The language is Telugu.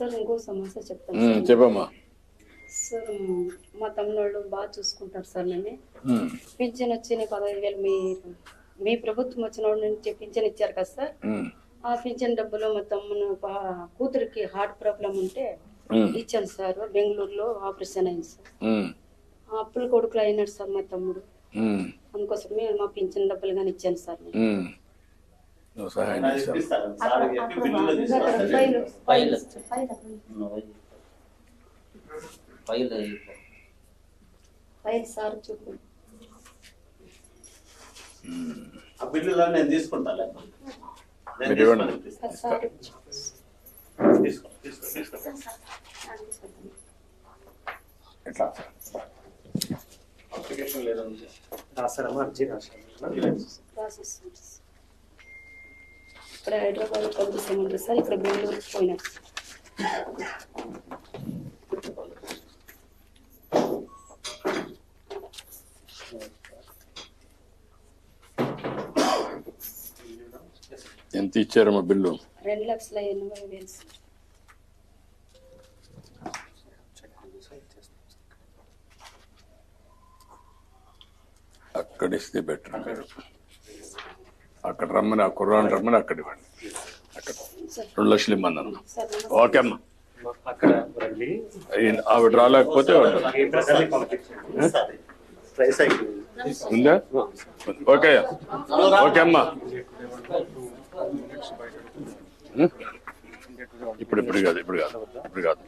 సార్ ఇంకో సమస్య చెప్తాను సార్. చెప్పమ్మా. సార్ మా తమ్ముళ్ళు బాగా చూసుకుంటారు సార్ నన్ను. పింఛన్ వచ్చి పదహైదు వేలు మీ మీ ప్రభుత్వం వచ్చిన నుంచి పింఛన్ ఇచ్చారు కదా సార్. ఉమ్, ఆ పింఛన్ డబ్బులు మా తమ్ముడు బా- కూతురికి హార్ట్ ప్రాబ్లం ఉంటే ఉమ్, ఇచ్చాను సార్. బెంగళూరులో ఆపరేషన్ అయింది సార్. ఉమ్, ఆ అప్పుల కొడుకులు అయినాడు సార్ మా తమ్ముడు. ఉమ్, అందుకోసమే మా పింఛన్ డబ్బులు కానీ ఇచ్చాను సార్ నేను. ఉమ్. నువ్వు సహాయం చేస్తావు ఆ బిల్లులో నేను తీసుకుంటాలే నేను మీరు ఇవ్వండి. తీసుకొని ఇప్పిస్తా. సార్ తీసుకో తీసుకో తీసుకో ఎట్లా అప్లికేషన్ లేదా రాస్తారమ్మా అర్జీ రాశారు. ఇక్కడ హైదరాబాద్ పంపిస్తామంటారు సార్ ఇక్కడ బెంగళూరుకి పోయినారు సార్. ఎంత ఇచ్చారమ్మా బిల్లు రెండు లక్షల ఎనభై వేలు సార్ అక్కడ ఇస్తే బెటర్ అక్కడ రమ్మని ఆ కుర్రాన్ని రమ్మని అక్కడ ఇవ్వండి. అక్కడ రెండు లక్షలు ఇమ్మన్నాను సార్. నమస్తే. ఓకే అమ్మా. ఆవిడ రాలేకపోతే ఉందా? ఓకే ఓకే అమ్మా? ఇప్పుడు ఇప్పుడు కాదు ఇప్పుడు కాదు ఇప్పుడు కాదు.